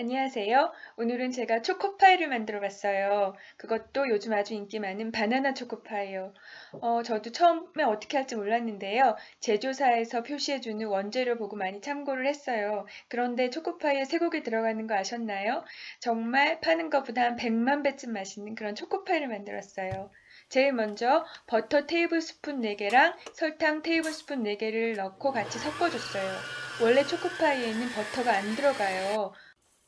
안녕하세요. 오늘은 제가 초코파이를 만들어 봤어요. 그것도 요즘 아주 인기 많은 바나나 초코파이요. 어, 저도 처음에 어떻게 할지 몰랐는데요. 제조사에서 표시해주는 원재료 보고 많이 참고를 했어요. 그런데 초코파이에 쇠고기 들어가는 거 아셨나요? 정말 파는 것보다 한 100만 배쯤 맛있는 그런 초코파이를 만들었어요. 제일 먼저 버터 테이블 스푼 4개랑 설탕 테이블 스푼 4개를 넣고 같이 섞어줬어요. 원래 초코파이에는 버터가 안 들어가요.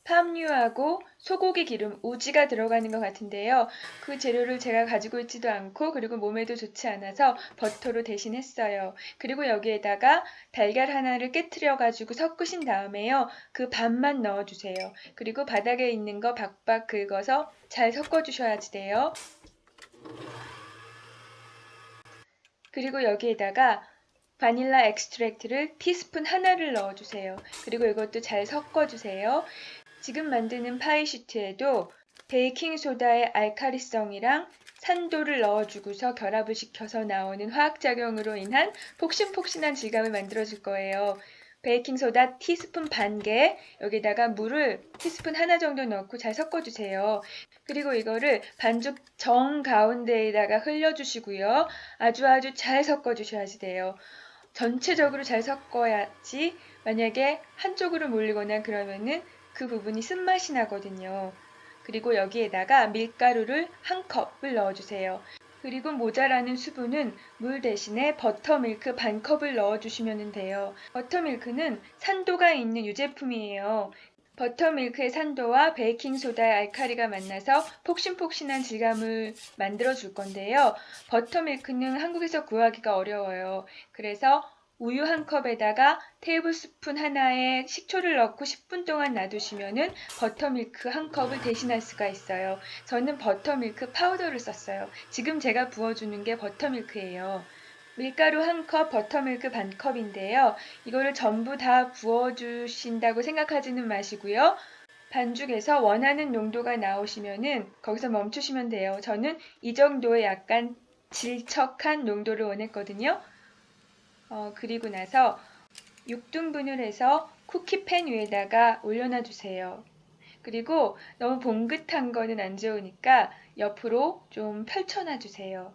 팜유하고 소고기 기름, 우지가 들어가는 것 같은데요. 그 재료를 제가 가지고 있지도 않고 그리고 몸에도 좋지 않아서 버터로 대신했어요. 그리고 여기에다가 달걀 하나를 깨트려 가지고 섞으신 다음에요. 그 반만 넣어 주세요. 그리고 바닥에 있는 거 박박 긁어서 잘 섞어 주셔야지 돼요. 그리고 여기에다가 바닐라 엑스트랙트를 티스푼 하나를 넣어주세요. 그리고 이것도 잘 섞어주세요. 지금 만드는 파이 시트에도 베이킹 소다의 알카리성이랑 산도를 넣어주고서 결합을 시켜서 나오는 화학작용으로 인한 폭신폭신한 질감을 만들어줄 거예요. 베이킹 소다 티스푼 반 개, 여기다가 물을 티스푼 하나 정도 넣고 잘 섞어주세요. 그리고 이거를 반죽 정 가운데에다가 흘려주시고요. 아주 아주 잘 섞어주셔야지 돼요. 전체적으로 잘 섞어야지 만약에 한쪽으로 몰리거나 그러면은 그 부분이 쓴맛이 나거든요. 그리고 여기에다가 밀가루를 한 컵을 넣어주세요. 그리고 모자라는 수분은 물 대신에 버터밀크 반 컵을 넣어주시면 돼요. 버터밀크는 산도가 있는 유제품이에요. 버터밀크의 산도와 베이킹소다의 알카리가 만나서 폭신폭신한 질감을 만들어 줄 건데요. 버터밀크는 한국에서 구하기가 어려워요. 그래서 우유 한 컵에다가 테이블 스푼 하나에 식초를 넣고 10분 동안 놔두시면은 버터밀크 한 컵을 대신할 수가 있어요. 저는 버터밀크 파우더를 썼어요. 지금 제가 부어주는 게 버터밀크예요. 밀가루 한 컵, 버터밀크 반 컵인데요. 이거를 전부 다 부어주신다고 생각하지는 마시고요. 반죽에서 원하는 농도가 나오시면은 거기서 멈추시면 돼요. 저는 이 정도의 약간 질척한 농도를 원했거든요. 어, 그리고 나서 6등분을 해서 쿠키팬 위에다가 올려놔 주세요. 그리고 너무 봉긋한 거는 안 좋으니까 옆으로 좀 펼쳐놔 주세요.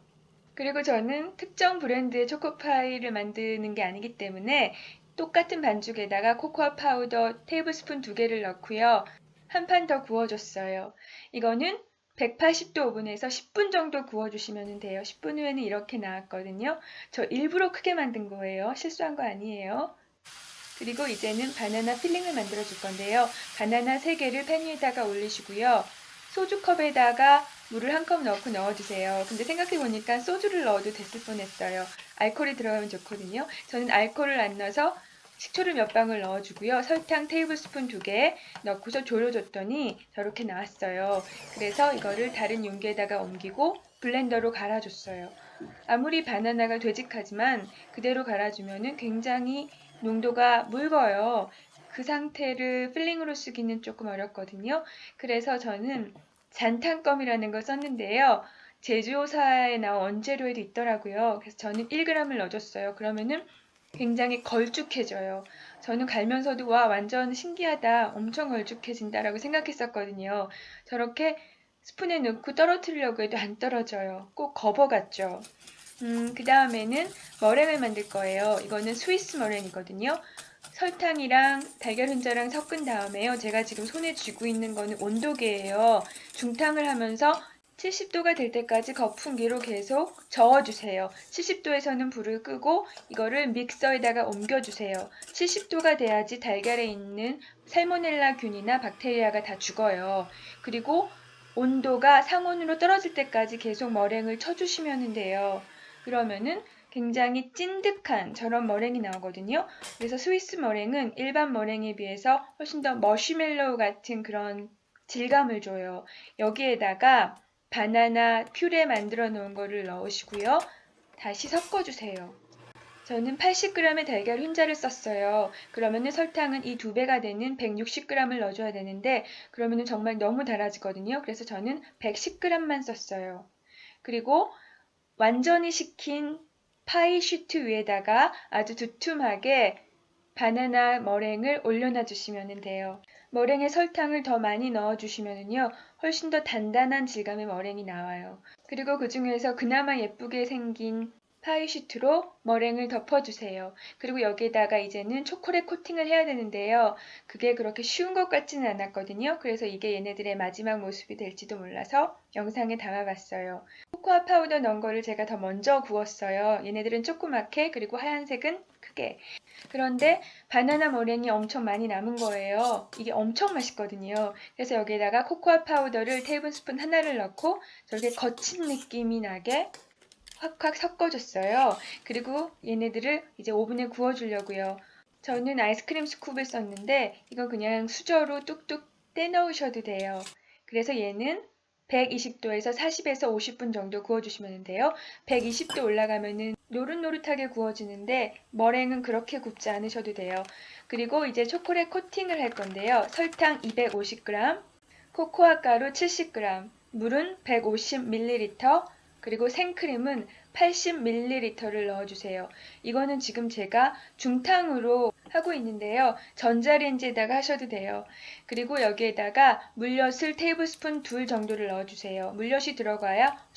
그리고 저는 특정 브랜드의 초코파이를 만드는 게 아니기 때문에 똑같은 반죽에다가 코코아 파우더 테이블스푼 두 개를 넣고요. 한 판 더 구워줬어요. 이거는 180도 오븐에서 10분 정도 구워주시면 돼요. 10분 후에는 이렇게 나왔거든요. 저 일부러 크게 만든 거예요. 실수한 거 아니에요. 그리고 이제는 바나나 필링을 만들어 줄 건데요. 바나나 3개를 팬 위에다가 올리시고요. 소주컵에다가 물을 한 컵 넣고 넣어주세요. 근데 생각해보니까 소주를 넣어도 됐을 뻔했어요. 알코올이 들어가면 좋거든요. 저는 알코올을 안 넣어서 식초를 몇 방울 넣어주고요. 설탕 테이블스푼 두 개 넣고서 졸여줬더니 저렇게 나왔어요. 그래서 이거를 다른 용기에다가 옮기고 블렌더로 갈아줬어요. 아무리 바나나가 되직하지만 그대로 갈아주면 굉장히 농도가 묽어요. 그 상태를 필링으로 쓰기는 조금 어렵거든요. 그래서 저는 잔탄껌이라는 걸 썼는데요. 제조사에 나온 원재료에도 있더라고요. 그래서 저는 1g을 넣어줬어요. 그러면은 굉장히 걸쭉해져요. 저는 갈면서도 와 완전 신기하다, 엄청 걸쭉해진다라고 생각했었거든요. 저렇게 스푼에 넣고 떨어뜨리려고 해도 안 떨어져요. 꼭 거버 같죠. 음, 그 다음에는 머랭을 만들 거예요. 이거는 스위스 머랭이거든요. 설탕이랑 달걀 훈자랑 섞은 다음에요. 제가 지금 손에 쥐고 있는 거는 온도계예요. 중탕을 하면서 70도가 될 때까지 거품기로 계속 저어주세요. 70도에서는 불을 끄고 이거를 믹서에다가 옮겨주세요. 70도가 돼야지 달걀에 있는 살모넬라균이나 박테리아가 다 죽어요. 그리고 온도가 상온으로 떨어질 때까지 계속 머랭을 쳐주시면 돼요. 그러면은 굉장히 찐득한 저런 머랭이 나오거든요. 그래서 스위스 머랭은 일반 머랭에 비해서 훨씬 더 머시멜로우 같은 그런 질감을 줘요. 여기에다가 바나나 퓨레 만들어 놓은 거를 넣으시고요. 다시 섞어주세요. 저는 80g의 달걀 훈자를 썼어요. 그러면은 설탕은 이 두 배가 되는 160g을 넣어줘야 되는데 그러면은 정말 너무 달아지거든요. 그래서 저는 110g만 썼어요. 그리고 완전히 식힌 파이 시트 위에다가 아주 두툼하게 바나나 머랭을 올려놔 주시면 돼요. 머랭에 설탕을 더 많이 넣어 주시면은요. 훨씬 더 단단한 질감의 머랭이 나와요. 그리고 그 중에서 그나마 예쁘게 생긴 파이 시트로 머랭을 덮어주세요. 그리고 여기에다가 이제는 초콜릿 코팅을 해야 되는데요. 그게 그렇게 쉬운 것 같지는 않았거든요. 그래서 이게 얘네들의 마지막 모습이 될지도 몰라서 영상에 담아봤어요. 코코아 파우더 넣은 거를 제가 더 먼저 구웠어요. 얘네들은 조그맣게 그리고 하얀색은 크게. 그런데 바나나 머랭이 엄청 많이 남은 거예요. 이게 엄청 맛있거든요. 그래서 여기에다가 코코아 파우더를 테이블 스푼 하나를 넣고 저렇게 거친 느낌이 나게 확확 섞어줬어요. 그리고 얘네들을 이제 오븐에 구워주려고요. 저는 아이스크림 스쿱을 썼는데 이건 그냥 수저로 뚝뚝 떼넣으셔도 돼요. 그래서 얘는 120도에서 40에서 50분 정도 구워주시면 돼요. 120도 올라가면은 노릇노릇하게 구워지는데 머랭은 그렇게 굽지 않으셔도 돼요. 그리고 이제 초콜릿 코팅을 할 건데요. 설탕 250g, 코코아 가루 70g, 물은 150ml, 그리고 생크림은 80ml를 넣어주세요. 이거는 지금 제가 중탕으로 하고 있는데요. 전자레인지에다가 하셔도 돼요. 그리고 여기에다가 물엿을 테이블스푼 둘 정도를 넣어주세요. 물엿이 들어가야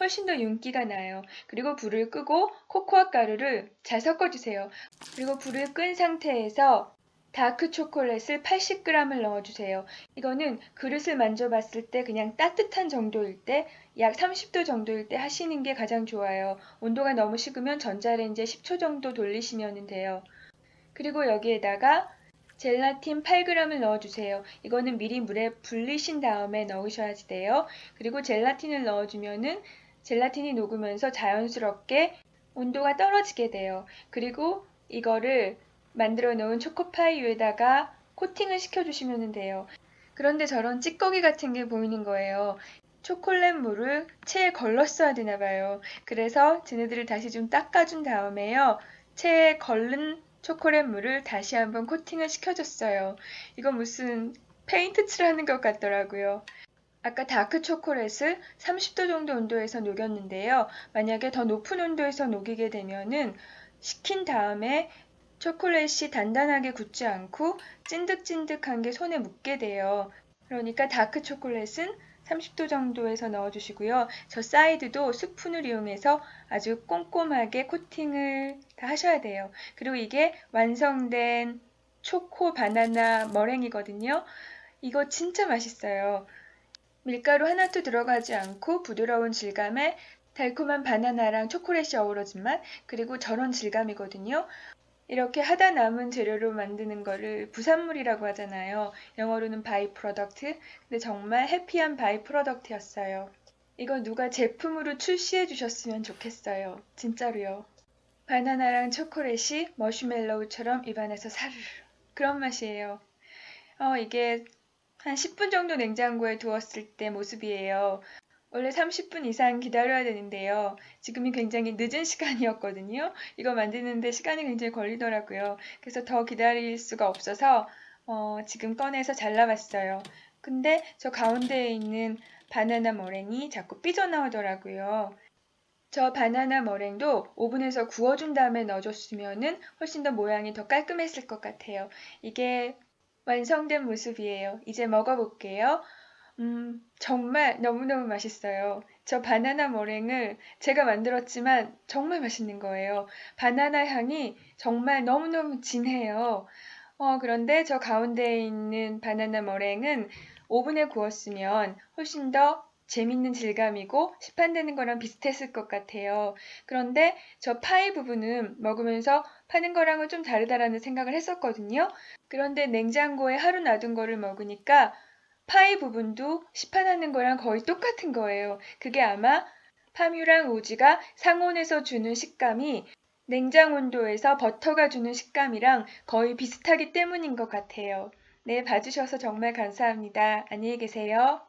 훨씬 더 윤기가 나요. 그리고 불을 끄고 코코아 가루를 잘 섞어주세요. 그리고 불을 끈 상태에서 다크 초콜릿을 80g을 넣어주세요. 이거는 그릇을 만져봤을 때 그냥 따뜻한 정도일 때, 약 30도 정도일 때 하시는 게 가장 좋아요. 온도가 너무 식으면 전자레인지에 10초 정도 돌리시면 돼요. 그리고 여기에다가 젤라틴 8g을 넣어주세요. 이거는 미리 물에 불리신 다음에 넣으셔야지 돼요. 그리고 젤라틴을 넣어주면은 젤라틴이 녹으면서 자연스럽게 온도가 떨어지게 돼요. 그리고 이거를 만들어 놓은 초코파이 위에다가 코팅을 시켜주시면 돼요. 그런데 저런 찌꺼기 같은 게 보이는 거예요. 초콜릿 물을 체에 걸렀어야 되나 봐요. 그래서 쟤네들을 다시 좀 닦아준 다음에요. 체에 걸른 초콜릿 물을 다시 한번 코팅을 시켜줬어요. 이거 무슨 페인트 칠하는 것 같더라고요. 아까 다크 초콜릿을 30도 정도 온도에서 녹였는데요. 만약에 더 높은 온도에서 녹이게 되면은 식힌 다음에 초콜릿이 단단하게 굳지 않고 찐득찐득한 게 손에 묻게 돼요. 그러니까 다크 초콜릿은 30도 정도에서 넣어주시고요. 저 사이드도 스푼을 이용해서 아주 꼼꼼하게 코팅을 다 하셔야 돼요. 그리고 이게 완성된 초코 바나나 머랭이거든요. 이거 진짜 맛있어요. 밀가루 하나도 들어가지 않고 부드러운 질감에 달콤한 바나나랑 초콜릿이 어우러진 맛, 그리고 저런 질감이거든요. 이렇게 하다 남은 재료로 만드는 거를 부산물이라고 하잖아요. 영어로는 바이 프로덕트. 근데 정말 해피한 바이 프로덕트였어요. 이거 누가 제품으로 출시해 주셨으면 좋겠어요. 진짜로요. 바나나랑 초콜릿이 머시멜로우처럼 입안에서 사르르. 그런 맛이에요. 어, 이게 한 10분 정도 냉장고에 두었을 때 모습이에요. 원래 30분 이상 기다려야 되는데요. 지금이 굉장히 늦은 시간이었거든요. 이거 만드는데 시간이 굉장히 걸리더라고요. 그래서 더 기다릴 수가 없어서 어, 지금 꺼내서 잘라봤어요. 근데 저 가운데에 있는 바나나 머랭이 자꾸 삐져나오더라고요. 저 바나나 머랭도 오븐에서 구워준 다음에 넣어줬으면 훨씬 더 모양이 더 깔끔했을 것 같아요. 이게 완성된 모습이에요. 이제 먹어볼게요. 음, 정말 너무너무 맛있어요. 저 바나나 머랭을 제가 만들었지만 정말 맛있는 거예요. 바나나 향이 정말 너무너무 진해요. 어, 그런데 저 가운데에 있는 바나나 머랭은 오븐에 구웠으면 훨씬 더 재밌는 질감이고 시판되는 거랑 비슷했을 것 같아요. 그런데 저 파이 부분은 먹으면서 파는 거랑은 좀 다르다라는 생각을 했었거든요. 그런데 냉장고에 하루 놔둔 거를 먹으니까 파이 부분도 시판하는 거랑 거의 똑같은 거예요. 그게 아마 파뮤랑 우지가 상온에서 주는 식감이 냉장 온도에서 버터가 주는 식감이랑 거의 비슷하기 때문인 것 같아요. 네, 봐주셔서 정말 감사합니다. 안녕히 계세요.